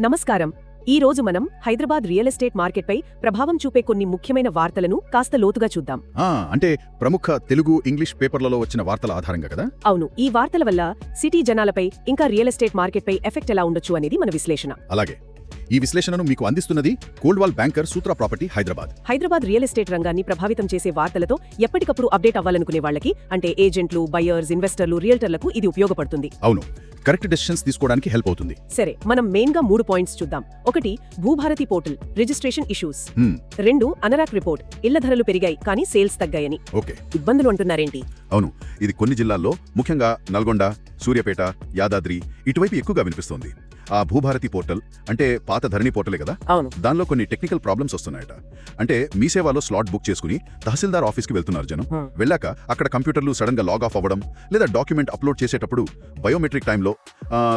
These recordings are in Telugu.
నమస్కారం. ఈ రోజు మనం హైదరాబాద్ రియల్ ఎస్టేట్ మార్కెట్పై ప్రభావం చూపే కొన్ని ముఖ్యమైన వార్తలను కాస్త లోతుగా చూద్దాం. అంటే ప్రముఖ తెలుగు ఇంగ్లీష్ పేపర్లలో వచ్చిన వార్తల ఆధారంగా కదా? అవును. ఈ వార్తల వల్ల సిటీ జనాలపై ఇంకా రియల్ ఎస్టేట్ మార్కెట్పై ఎఫెక్ట్ ఎలా ఉండొచ్చు అనేది మన విశ్లేషణ. అలాగే. ఈ విశ్లేషణను మీకు అందిస్తున్నది Coldwell banker Sutra property Hyderabad. Hyderabad real estate రంగాన్ని ప్రభావితం చేసే వార్తలతో ఎప్పటికప్పుడు అప్డేట్ అవ్వాలనుకునే వాళ్ళకి అంటే ఏజెంట్లు బయర్స్ ఇన్వెస్టర్లు రియల్టర్లకు ఇది ఉపయోగపడుతుంది. అవును కరెక్ట్ డెసిషన్స్ తీసుకోవడానికి హెల్ప్ అవుతుంది. సరే మనం మెయిన్గా మూడు పాయింట్స్ చూద్దాం. ఒకటి భూభారతి పోర్టల్ రిజిస్ట్రేషన్ ఇష్యూస్. రెండు అనరాక్ రిపోర్ట్ ఇళ్ళ ధరలు పెరిగాయి కానీ సేల్స్ తగ్గాయని. ఓకే. ఇబ్బందులు అంటున్నారేంటి? అవును ఇది కొన్ని జిల్లాల్లో ముఖ్యంగా నల్గొండ సూర్యాపేట యాదాద్రి ఇటువైపు ఎక్కువగా వినిపిస్తోంది. ఆ భూభారతి పోర్టల్ అంటే పాత ధరణి పోర్టలే కదా? అవును. దానిలో కొన్ని టెక్నికల్ ప్రాబ్లమ్స్ వస్తున్నాయట. అంటే మీ సేవలో స్లాట్ బుక్ చేసుకుని తహసీల్దార్ ఆఫీస్కి వెళ్తున్నారు జనం. వెళ్ళాక అక్కడ కంప్యూటర్లు సడన్గా లాగ్ ఆఫ్ అవ్వడం లేదా డాక్యుమెంట్ అప్లోడ్ చేసేటప్పుడు బయోమెట్రిక్ టైంలో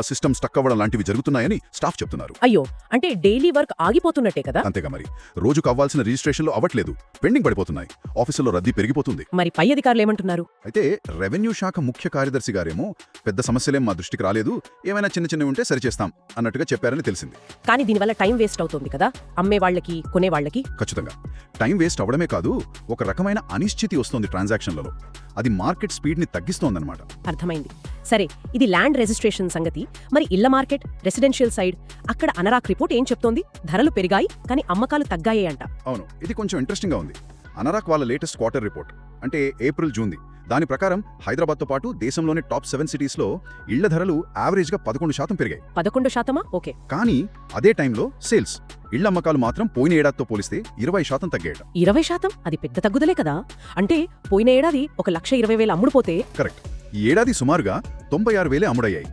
సిస్టమ్ స్టక్ అవ్వడం లాంటివి జరుగుతున్నాయని స్టాఫ్ చెప్తున్నారు. అయ్యో! అంటే డైలీ వర్క్ ఆగిపోతున్నట్టే కదా? అంతేగా మరి. రోజుకు అవ్వాల్సిన రిజిస్ట్రేషన్లు అవ్వట్లేదు. పెండింగ్ పడిపోతున్నాయి. ఆఫీసులో రద్దీ పెరిగిపోతుంది. మరి పై అధికారులు ఏమంటున్నారు? అయితే రెవెన్యూ శాఖ ముఖ్య కార్యదర్శి గారేమో పెద్ద సమస్యలేం మా దృష్టికి రాలేదు. ఏమైనా చిన్న చిన్నవి ఉంటే సరిచేస్తాం. అన్నట్టుగా చెప్పారని తెలిసింది. కానీ దీనివల్ల టైం వేస్ట్ అవుతుంది కదా? అమ్మే వాళ్ళకి కొనే వాళ్ళకి? ఖచ్చితంగా. టైం వేస్ట్ అవ్వడమే కాదు ఒక రకమైన అనిశ్చితి వస్తోంది ట్రాన్సాక్షన్లలో. అది మార్కెట్ స్పీడ్ని తగ్గిస్తోందన్నమాట. అర్థమైంది. సరే ఇది ల్యాండ్ రిజిస్ట్రేషన్ సంగతి. మరి ఇళ్ళ మార్కెట్ రెసిడెన్షియల్ సైడ్ అక్కడ అనరాక్ రిపోర్ట్ ఏం చెప్తోంది? ధరలు పెరిగాయి కానీ అమ్మకాలు తగ్గాయి అంట. అవును ఇది కొంచెం ఇంట్రెస్టింగ్గా ఉంది. అనరాక్ వాళ్ళ లేటెస్ట్ క్వార్టర్ రిపోర్ట్ అంటే ఏప్రిల్ జూన్ది. దాని ప్రకారం హైదరాబాద్తో పాటు దేశంలోని టాప్ సెవెన్ సిటీస్లో ఇళ్ళ ధరలు యావరేజ్గా పదకొండు శాతం పెరిగాయి. పదకొండు శాతమా? ఓకే. కానీ అదే టైంలో సేల్స్ ఇళ్ళ అమ్మకాలు మాత్రం పోయిన ఏడాదితో పోలిస్తే ఇరవై శాతం తగ్గాయట ఇరవై శాతం? అది పెద్ద తగ్గుదలే కదా. అంటే పోయిన ఏడాది ఒక లక్ష ఇరవై వేలు అమ్ముడుపోతే కరెక్ట్. ఈ ఏడాది సుమారుగా తొంభై ఆరు వేలే అమ్ముడయ్యాయి.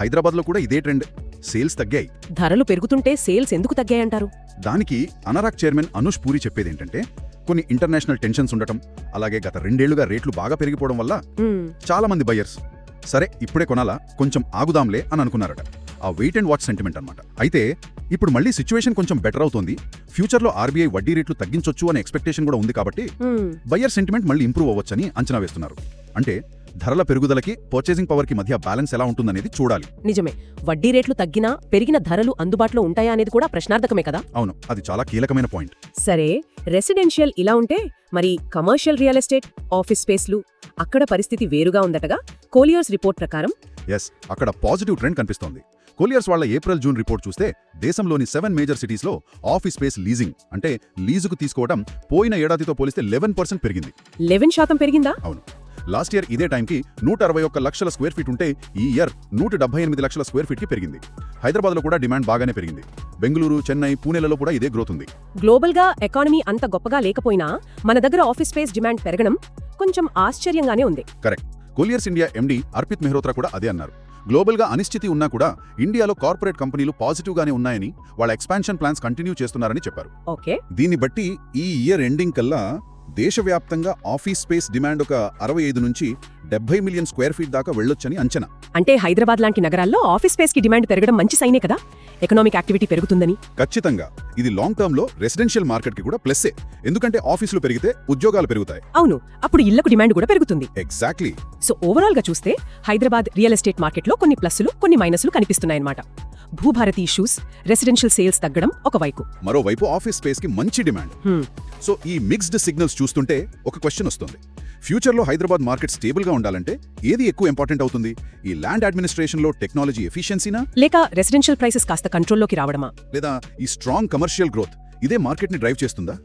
హైదరాబాద్లో కూడా ఇదే ట్రెండ్. సేల్స్ తగ్గాయి. ధరలు పెరుగుతుంటే సేల్స్ ఎందుకు తగ్గాయంటారు? దానికి అనరాక్ చైర్మన్ అనుష్ పూరి చెప్పేదేంటంటే కొన్ని ఇంటర్నేషనల్ టెన్షన్స్ ఉండటం అలాగే గత రెండేళ్ళుగా రేట్లు బాగా పెరిగిపోవడం వల్ల. చాలా మంది బయ్యర్స్ సరే ఇప్పుడే కొనాలా? కొంచెం ఆగుదాంలే అని అనుకున్నారట. ఆ వెయిట్ అండ్ వాచ్ సెంటిమెంట్ అన్నమాట. అయితే ఇప్పుడు మళ్ళీ సిచ్యువేషన్ కొంచెం బెటర్ అవుతోంది. ఫ్యూచర్లో ఆర్బీఐ వడ్డీ రేట్లు తగ్గించొచ్చు అనే ఎక్స్పెక్టేషన్ కూడా ఉంది కాబట్టి మ్మ్. బయ్యర్ సెంటిమెంట్ మళ్ళీ ఇంప్రూవ్ అవ్వచ్చని అంచనా వేస్తున్నారు. అంటే ధరల పెరుగుదలకి పర్చేసింగ్ పవర్కి మధ్య బ్యాలెన్స్ ఎలా ఉంటుందనేది చూడాలి. నిజమే. వడ్డీ రేట్లు తగ్గినా పెరిగిన ధరలు అందుబాటులో ఉంటాయా అనేది కూడా ప్రశ్నార్థకమే కదా? అవును. అది చాలా కీలకమైన పాయింట్ సరే రెసిడెన్షియల్ ఇలా ఉంటే మరి కమర్షియల్ రియల్ ఎస్టేట్ ఆఫీస్ స్పేస్లు అక్కడ పరిస్థితి వేరుగా ఉందటగా కోలియర్స్ రిపోర్ట్ ప్రకారం ఎస్ అక్కడ పాజిటివ్ ట్రెండ్ కనిపిస్తోంది. కొలియర్స్ వాళ్ళ ఏప్రిల్ జూన్ రిపోర్ట్ చూస్తే దేశంలోని సెవెన్ మేజర్ సిటీస్లో ఆఫీస్ స్పేస్ లీజింగ్ అంటే లీజుకు తీసుకోవడం పోయిన ఏడాదితో పోలిస్తే లెవెన్ పర్సెంట్ పెరిగింది. లెవెన్ శాతం పెరిగిందా? అవును. లాస్ట్ ఇయర్ ఇదే టైంకి నూట అరవై ఒక్క లక్షల స్క్వేర్ ఫీట్ ఉంటే ఈ ఇయర్ నూట డెబ్బై ఎనిమిది లక్షల స్క్వేర్ ఫీట్కి పెరిగింది. హైదరాబాద్లో కూడా డిమాండ్ బాగానే పెరిగింది. బెంగళూరు చెన్నై పూణేలలో కూడా ఇదే గ్రోత్ ఉంది. గ్లోబల్గా ఎకానమీ అంత గొప్పగా లేకపోయినా మన దగ్గర ఆఫీస్ స్పేస్ డిమాండ్ పెరగడం కొంచెం ఆశ్చర్యంగానే ఉంది. Correct. Colliers India MD Arpit Mehrotra కూడా అదే అన్నారు. గ్లోబల్గా అనిశ్చితి ఉన్నా కూడా ఇండియాలో కార్పొరేట్ కంపెనీలు పాజిటివ్గానే ఉన్నాయని వాళ్ళ ఎక్స్పాన్షన్ ప్లాన్స్ కంటిన్యూ చేస్తున్నారని చెప్పారు. ఓకే. దీన్ని బట్టి ఈ ఇయర్ ఎండింగ్ కల్లా దేశవ్యాప్తంగా ఆఫీస్ స్పేస్ డిమాండ్ ఒక అరవై ఐదు నుంచి డెబ్బై మిలియన్ స్క్వేర్ ఫీట్ దాకా వెళ్ళొచ్చని అంచనా. అంటే హైదరాబాద్ లాంటి నగరాల్లో ఆఫీస్ స్పేస్కి డిమాండ్ పెరగడం మంచి సైనే కదా? ఎకనామిక్ యాక్టివిటీ పెరుగుతుందని. ఖచ్చితంగా. ఇది లాంగ్ టర్మ్లో రెసిడెన్షియల్ మార్కెట్కి కూడా ప్లస్సే. ఎందుకంటే ఆఫీసులు పెరిగితే ఉద్యోగాలు పెరుగుతాయి. అవును. అప్పుడు ఇళ్ళకు డిమాండ్ కూడా పెరుగుతుంది. ఎగ్జాక్ట్లీ. సో ఓవరాల్గా చూస్తే హైదరాబాద్ రియల్ ఎస్టేట్ మార్కెట్లో కొన్ని ప్లస్సులు కొన్ని మైనస్లు కనిపిస్తున్నాయన్నమాట. భూభారతి ఇష్యూస్ రెసిడెన్షియల్ సేల్స్ తగ్గడం ఒకవైపు. మరోవైపు ఆఫీస్ స్పేస్కి మంచి డిమాండ్. సో ఈ మిక్స్డ్ సిగ్నల్స్ చూస్తుంటే ఒక క్వశ్చన్ వస్తుంది. ఫ్యూచర్లో హైదరాబాద్ మార్కెట్ స్టేబుల్గా ఉండాలంటే ఏది ఎక్కువ ఇంపార్టెంట్ అవుతుంది? ఈ ల్యాండ్ అడ్మినిస్ట్రేషన్లో టెక్నాలజీ ఎఫిషియన్సీనా లేక రెసిడెన్షియల్ ప్రైసెస్ కాస్త కంట్రోల్లోకి రావడమా? లేదా ఈ స్ట్రాంగ్ కమర్షియల్ గ్రోత్ ఇదే మార్కెట్ని డ్రైవ్ చేస్తుందా?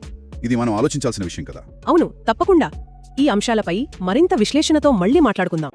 ఇది మనం ఆలోచించాల్సిన విషయం కదా. అవును తప్పకుండా. ఈ అంశాలపై మరింత విశ్లేషణతో మళ్ళీ మాట్లాడుకుందాం.